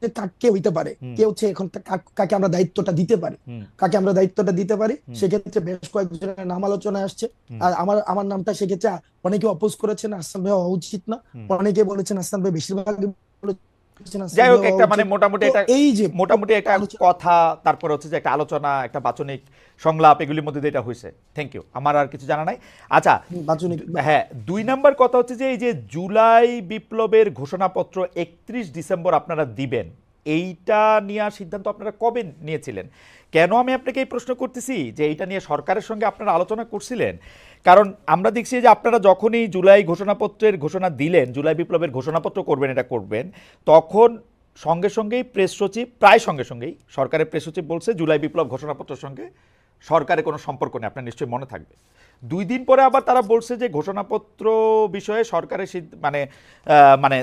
কা- কে হইতে পারে। কে হচ্ছে এখন কাকে আমরা দায়িত্বটা দিতে পারি। কাকে আমরা দায়িত্বটা দিতে পারি সেক্ষেত্রে বেশ কয়েকজনের নাম আলোচনায় আসছে। আর আমার আমার নামটা সেক্ষেত্রে অনেকে অপোজ করেছেন আসলাম ভাই হওয়া উচিত না। অনেকে বলেছেন আসলাম ভাই বেশিরভাগ যাই হোক একটা মানে মোটামুটি একটা এই যে মোটামুটি একটা কথা তারপর হচ্ছে যে একটা আলোচনা একটা বাচনিক সংলাপ এগুলির মধ্যে দিয়ে এটা হয়েছে। থ্যাংক ইউ আমার আর কিছু জানা নাই। আচ্ছা বাচনিক হ্যাঁ দুই নাম্বার কথা হচ্ছে যে এই যে জুলাই বিপ্লবের ঘোষণাপত্র একত্রিশ ডিসেম্বর আপনারা দিবেন। এইটা নেওয়ার সিদ্ধান্ত আপনারা কবে নিয়েছিলেন? কেন আমি আপনাকে এই প্রশ্ন করতেছি যে এইটা নিয়ে সরকারের সঙ্গে আপনারা আলোচনা করছিলেন? কারণ আমরা দেখছি যে আপনারা যখনই জুলাই ঘোষণাপত্রের ঘোষণা দিলেন, জুলাই বিপ্লবের ঘোষণাপত্র করবেন, এটা করবেন, তখন সঙ্গে সঙ্গেই প্রেস সচিব, প্রায় সঙ্গে সঙ্গেই সরকারের প্রেস সচিব বলছে, জুলাই বিপ্লব ঘোষণাপত্রের সঙ্গে সরকারের কোনো সম্পর্ক নেই, আপনার নিশ্চয়ই মনে থাকবে। দুই দিন পরে আবার তারা বলছে যে ঘোষণাপত্র বিষয়ে সরকারের মানে মানে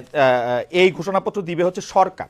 এই ঘোষণাপত্র দিবে হচ্ছে সরকার।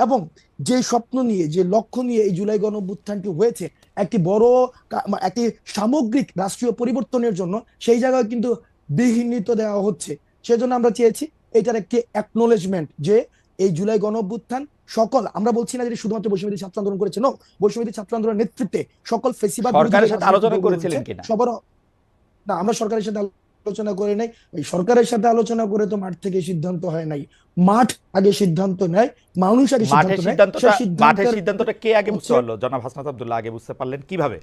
এবং যে স্বপ্ন নিয়ে যে লক্ষ্য নিয়ে এই জুলাই গণ হয়েছে একটি বড় একটি সামগ্রিক রাষ্ট্রীয় পরিবর্তনের জন্য সেই জায়গায় কিন্তু বিঘ্নিত দেওয়া হচ্ছে সেজন্য আমরা চেয়েছি এটার একটি অ্যাকনোলেজমেন্ট যে এই জুলাই গণ সকল আমরা বলছি না যে শুধুমাত্র বৈষম্যদী ছাত্র আন্দোলন করেছে নো বৈষম্যদী ছাত্র আন্দোলনের নেতৃত্বে সকল ফেসিবাদ সরকারের সাথে আলোচনা করেছিলেন কিনা? সবার না আমরা সরকারের সাথে আলোচনা করে নাই ওই সরকারের সাথে আলোচনা করে তো মাঠ থেকে সিদ্ধান্ত হয় নাই। মাঠ আগে সিদ্ধান্ত নেয় মানুষ আগে সিদ্ধান্ত মাঠের সিদ্ধান্তটা কে আগে বুঝতে পারল? জনাব হাসনাত আব্দুল্লাহ আগে বুঝতে পারলেন কীভাবে?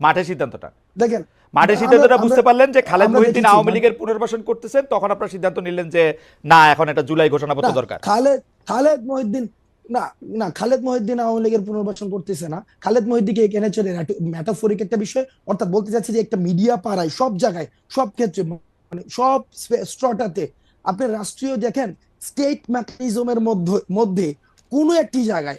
মাঠের সিদ্ধান্তটা। দেখেন মাঠের সিদ্ধান্তটা বুঝতে পারলেন যে খালেদ মহিউদ্দিন আওয়ামী লীগের পুনর্বাসন করতেছেন তখন আপনার সিদ্ধান্ত নিলেন যে না এখন এটা জুলাই ঘোষণাপত্র না, দরকার। খালেদ খালেদ মহিউদ্দিন না না, খালেদ মহিউদ্দিন আওয়ামী লীগের পুনর্বাসন করতেছে না। খালেদ মহিউদ্দিনকে এখানে চলে ম্যাটাফোরিক একটা বিষয়। অর্থাৎ বলতে চাচ্ছি যে একটা মিডিয়া পাড়ায়, সব জায়গায়, সব ক্ষেত্রে মানে সব স্ট্রটাতে আপনি রাষ্ট্রীয় দেখেন স্টেট মেকানিজমের মধ্যে মধ্যে কোনো একটি জায়গায়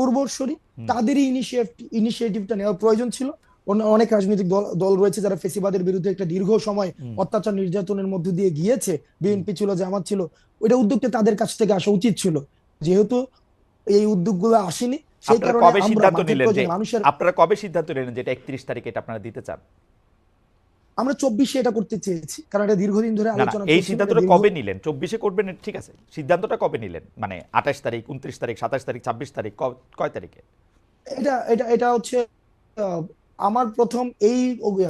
পূর্বসরী। তাদেরই ইনিশিয়েটিভটা নেওয়ার প্রয়োজন ছিল। অনেক রাজনৈতিক দল দল রয়েছে যারা ফেসিবাদের বিরুদ্ধে একটা দীর্ঘ সময় অত্যাচার নির্যাতনের মধ্যে দিয়ে গিয়েছে। বিএনপি ছিল জামাত ছিল। ওইটা উদ্যোগটা তাদের কাছ থেকে আসা উচিত ছিল। যেহেতু এই উদ্যোগগুলো আসেনি সেই আপনারা কারণে কবে আমরা সিদ্ধান্ত নিলেন যে মানুষের আপনারা কবে সিদ্ধান্ত নিলেন যে এটা একত্রিশ তারিখে এটা আপনারা দিতে চান? আমরা চব্বিশে এটা করতে চেয়েছি কারণ এটা দীর্ঘদিন ধরে আলোচনা এই সিদ্ধান্তটা কবে নিলেন? চব্বিশে করবেন ঠিক আছে সিদ্ধান্তটা কবে নিলেন? মানে আঠাশ তারিখ উনত্রিশ তারিখ সাতাশ তারিখ ছাব্বিশ তারিখ কয় তারিখে? এটা এটা এটা হচ্ছে আমার প্রথম এই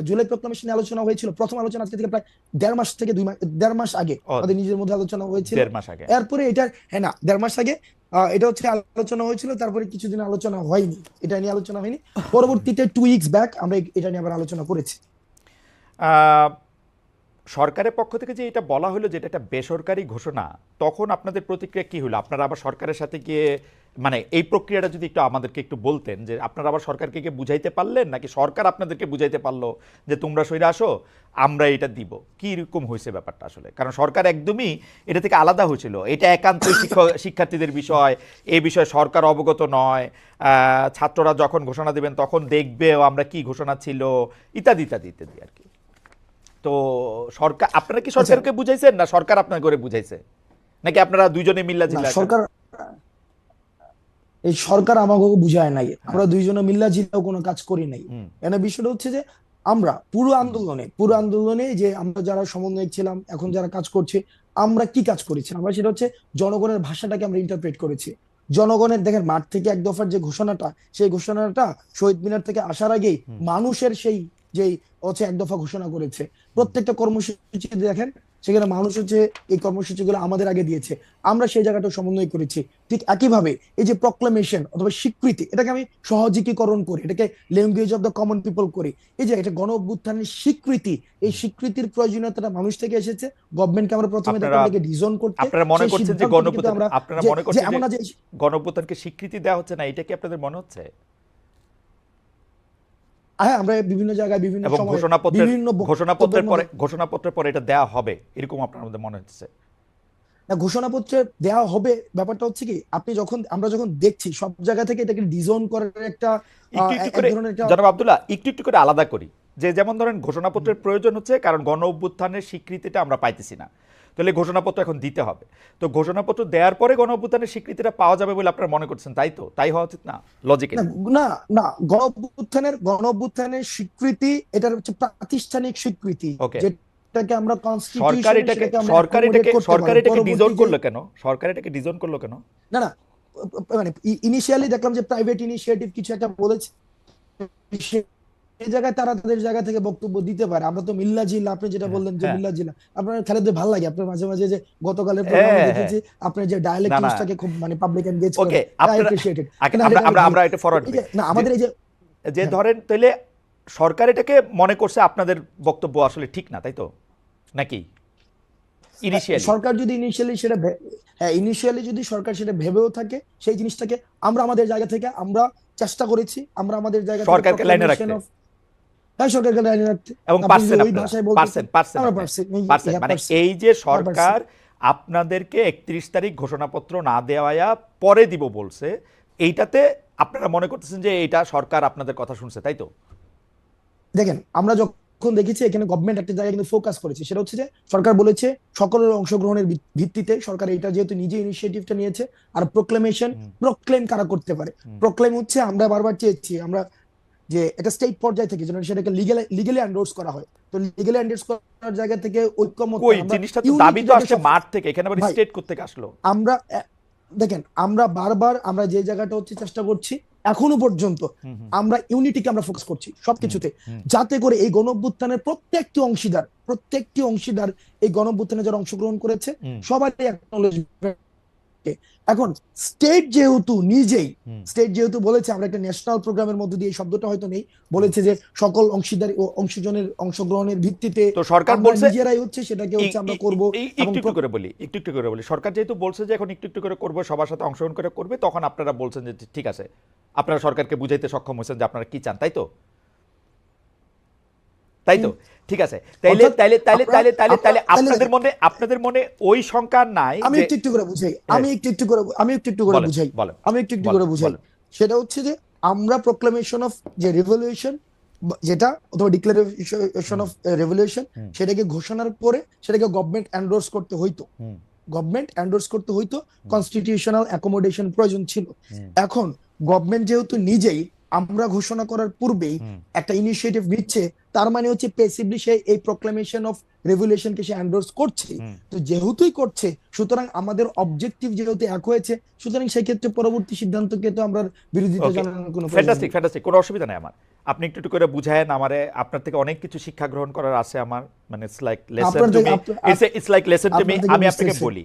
জুলাই প্রক্লামেশন আলোচনা হয়েছিল প্রথম আলোচনা আজকে থেকে প্রায় দেড় মাস থেকে দুই মাস দেড় মাস আগে আমাদের নিজের মধ্যে আলোচনা হয়েছিল। দেড় মাস আগে। এরপরে এটা হ্যাঁ না দেড় মাস আগে এটা হচ্ছে আলোচনা হয়েছিল তারপরে কিছুদিন আলোচনা হয়নি এটা নিয়ে আলোচনা হয়নি। পরবর্তীতে টু উইকস ব্যাক আমরা এটা নিয়ে আবার আলোচনা করেছি। সরকারের পক্ষ থেকে যে এটা বলা হলো যে এটা একটা বেসরকারি ঘোষণা তখন আপনাদের প্রতিক্রিয়া কি হলো? আপনারা আবার সরকারের সাথে গিয়ে মানে এই প্রক্রিয়াটা যদি একটু আমাদেরকে একটু বলতেন যে আপনারা আবার সরকারকে গিয়ে বুঝাইতে পারলেন নাকি সরকার আপনাদেরকে বুঝাইতে পারল যে তোমরা সইরা আসো আমরা এটা দিব? কি রকম হয়েছে ব্যাপারটা আসলে? কারণ সরকার একদমই এটা থেকে আলাদা হয়েছিল। এটা একান্ত শিক্ষার্থীদের বিষয় এ বিষয়ে সরকার অবগত নয় ছাত্ররা যখন ঘোষণা দেবেন তখন দেখবেও আমরা কি ঘোষণা ছিল ইত্যাদি ইত্যাদি ইত্যাদি আর কি। তো সরকার আপনারা কি সরকারকে বুঝাইছেন না সরকার আপনার করে বুঝাইছে? নাকি আপনারা দুইজনে মিল্লা জিল্লা সরকার এই সরকার আমাকে বুঝায় নাই। আমরা দুইজনে মিল্লা জিল্লাও কোনো কাজ করি নাই। এখানে বিষয়টা হচ্ছে যে আমরা পুরো আন্দোলনে পুরো আন্দোলনে যে আমরা যারা সমন্বয়ক ছিলাম এখন যারা কাজ করছে আমরা কি কাজ করেছি? আমরা সেটা হচ্ছে জনগণের ভাষাটাকে আমরা ইন্টারপ্রেট করেছি। জনগণের দেখেন মাঠ থেকে এক দফার যে ঘোষণাটা সেই ঘোষণাটা শহীদ মিনার থেকে আসার আগেই মানুষের সেই যেই হচ্ছে এক দফা ঘোষণা করেছে। প্রত্যেকটা কর্মসূচি দেখেন সেখানে মানুষ হচ্ছে এই কর্মসূচিগুলো আমাদের আগে দিয়েছে। আমরা সেই জায়গাটা সমন্বয় করেছি। ঠিক একইভাবে এই যে প্রক্লামেশন অথবা স্বীকৃতি এটাকে আমি সহজীকরণ করি এটাকে language of the common people করি। এই যে এটা গণ অভ্যুত্থানের স্বীকৃতি এই স্বীকৃতির প্রয়োজনীয়তাটা মানুষ থেকে এসেছে। গভর্নমেন্টকে আমরা প্রথমে আপনারা- ডিজন করতে আপনারা মনে করছেন যে আমরা আপনারা যে- মনে যে করছেন এমন যে না যে গণপ্রজাতন্ত্রকে স্বীকৃতি দেওয়া হচ্ছে না এটা কি আপনাদের মনে হচ্ছে? হ্যাঁ আমরা বিভিন্ন জায়গায় বিভিন্ন এবং সময় ঘোষণাপত্রের বিভিন্ন ঘোষণাপত্রের পরে ঘোষণাপত্রের পরে এটা দেওয়া হবে এরকম আপনার মধ্যে মনে হচ্ছে? না ঘোষণাপত্রে দেওয়া হবে ব্যাপারটা হচ্ছে কি আপনি যখন আমরা যখন দেখছি সব জায়গা থেকে এটাকে ডিজন করার একটা জনাব আব্দুল্লাহ একটু একটু করে আলাদা করি। যে যেমন ধরেন ঘোষণাপত্রের প্রয়োজন হচ্ছে কারণ গণ অভ্যুত্থানের স্বীকৃতিটা আমরা পাইতেছি না। তাহলে ঘোষণাপত্র এখন দিতে হবে। তো ঘোষণাপত্র দেওয়ার পরে গণ অভ্যুত্থানের স্বীকৃতিটা পাওয়া যাবে বলে আপনারা মনে করছেন তাই তো? তাই হওয়া উচিত না? লজিক্যালি না না না গণ অভ্যুত্থানের গণ অভ্যুত্থানের স্বীকৃতি এটার হচ্ছে প্রাতিষ্ঠানিক স্বীকৃতি. যেটাকে আমরা সরকার এটাকে সরকার এটাকে সরকার এটাকে ডিজোন করল কেন? সরকার এটাকে ডিজোন করল কেন? না না মানে ইনিশিয়ালি দেখলাম যে প্রাইভেট ইনিশিয়েটিভ কিছু একটা বলেছে। সেই জায়গায় তারা তাদের জায়গা থেকে বক্তব্য দিতে পারে আমরা তো মিল্লা জিল্লা আপনি যেটা হ্যাঁ, বললেন যে হ্যাঁ। মিল্লা জিল্লা আপনার খেলাতে ভালো লাগে আপনার মাঝে মাঝে যে গতকালের প্রোগ্রামে হ্যাঁ, দেখেছি আপনার যে ডায়ালেক্ট। ইউজটাকে খুব মানে পাবলিক এনগেজ করে আই আপনারা অ্যাপ্রিশিয়েটেড আগে- আমরা আমরা একটু ফরওয়ার্ড না আমাদের এই যে যে। ধরেন তাহলে সরকার এটাকে মনে করছে আপনাদের বক্তব্য আসলে ঠিক না তাই তো নাকি ইনিশিয়ালি সরকার যদি ইনিশিয়ালি সেটা হ্যাঁ ইনিশিয়ালি যদি সরকার সেটা ভেবেও থাকে সেই জিনিসটাকে আমরা আমাদের জায়গা থেকে আমরা চেষ্টা করেছি আমরা আমাদের জায়গা থেকে সরকারকে লাইনে রাখতে। হ্যাঁ এবং পারছেন পারছেন পারছেন এই- হ্যাঁ, মানে এই যে সরকার আপনাদেরকে একত্রিশ তারিখ ঘোষণাপত্র না দেওয়া পরে দিব বলছে এইটাতে আপনারা মনে করতেছেন যে এটা সরকার আপনাদের কথা শুনছে তাই তো? দেখেন আমরা যখন দেখেছি এখানে গভর্নমেন্ট একটা জায়গায় কিন্তু ফোকাস করেছে সেটা হচ্ছে যে সরকার বলেছে সকলের অংশগ্রহণের ভিত্তিতে সরকার এটা যেহেতু নিজে ইনিশিয়েটিভটা নিয়েছে আর প্রোক্লেমেশন। প্রোক্লেম কারা করতে পারে। প্রোক্লেম হচ্ছে আমরা বারবার চেয়েছি আমরা যে এটা স্টেট পর্যায় থেকে যেন সেটাকে লিগেল লিগেলি এন্ডোর্স করা হয়। তো লিগেলি এন্ডোর্স করার জায়গা থেকে ঐক্যমত আমরা জিনিসটা তো দাবি তো আসছে মাঠ থেকে এখানে আবার স্টেট করতে আসলো? আমরা দেখেন আমরা বারবার আমরা যে জায়গাটা হচ্ছে চেষ্টা করছি এখনও পর্যন্ত আমরা ইউনিটিকে আমরা ফোকাস করছি সবকিছুতে। যাতে করে এই গণ অভ্যুত্থানের প্রত্যেকটি অংশীদার প্রত্যেকটি অংশীদার এই গণ অভ্যুত্থানে যারা অংশগ্রহণ করেছে হুম, সবারই acknowledgement এখন স্টেট যেহেতু নিজেই স্টেট যেহেতু বলেছে আমরা একটা ন্যাশনাল প্রোগ্রামের মধ্যে দিয়ে শব্দটা হয়তো নেই বলেছে যে সকল অংশীদার ও অংশজনের অংশগ্রহণের ভিত্তিতে তো সরকার বলছে নিজেরাই হচ্ছে সেটাকে হচ্ছে আমরা করব একটু একটু করে বলি একটু একটু করে বলি। সরকার যেহেতু বলছে যে এখন একটু একটু করে করবে সবার সাথে অংশগ্রহণ করে করবে তখন আপনারা বলছেন যে ঠিক আছে আপনারা সরকারকে বুঝাইতে সক্ষম হয়েছেন যে আপনারা কি চান তাই তো? তাই তো? ঠিক আছে। তাইলে তাইলে তাইলে তাইলে তাইলে তাইলে আপনাদের মনে আপনাদের মনে ওই সংখ্যা নাই আমি একটু একটু করে বুঝাই। আমি একটু একটু করে আমি একটু একটু করে বুঝাই। আমি একটু একটু করে বুঝাই। সেটা হচ্ছে যে আমরা প্রোক্লামেশন অফ যে রেভলিউশন যেটা অথবা ডিক্লারেশন অফ রেভলিউশন সেটাকে ঘোষণার পরে সেটাকে গভর্নমেন্ট এন্ডোর্স করতে হইতো। গভর্নমেন্ট এন্ডোর্স করতে হইতো কনস্টিটিউশনাল অ্যাকোমোডেশন প্রয়োজন ছিল। এখন গভর্নমেন্ট যেহেতু নিজেই আমরা ঘোষণা করার পূর্বেই একটা ইনিশিয়েটিভ নিচ্ছে তার মানে হচ্ছে পেসিভলি সে এই প্রোক্লামেশন অফ রেভুলেশনকে সে এন্ডোর্স করছে। তো যেহেতুই করছে সুতরাং আমাদের অবজেক্টিভ যেহেতু এক হয়েছে সুতরাং সেই ক্ষেত্রে পরবর্তী সিদ্ধান্তকে তো আমরা বিরোধিতা জানানোর কোনো ফ্যান্টাস্টিক। ফ্যান্টাস্টিক কোনো অসুবিধা নাই আমার। আপনি একটু একটু করে বুঝায়েন আমারে আপনার থেকে অনেক কিছু শিক্ষা গ্রহণ করার আছে আমার মানে it's like lesson to me it's like lesson to me আমি আপনাকে বলি।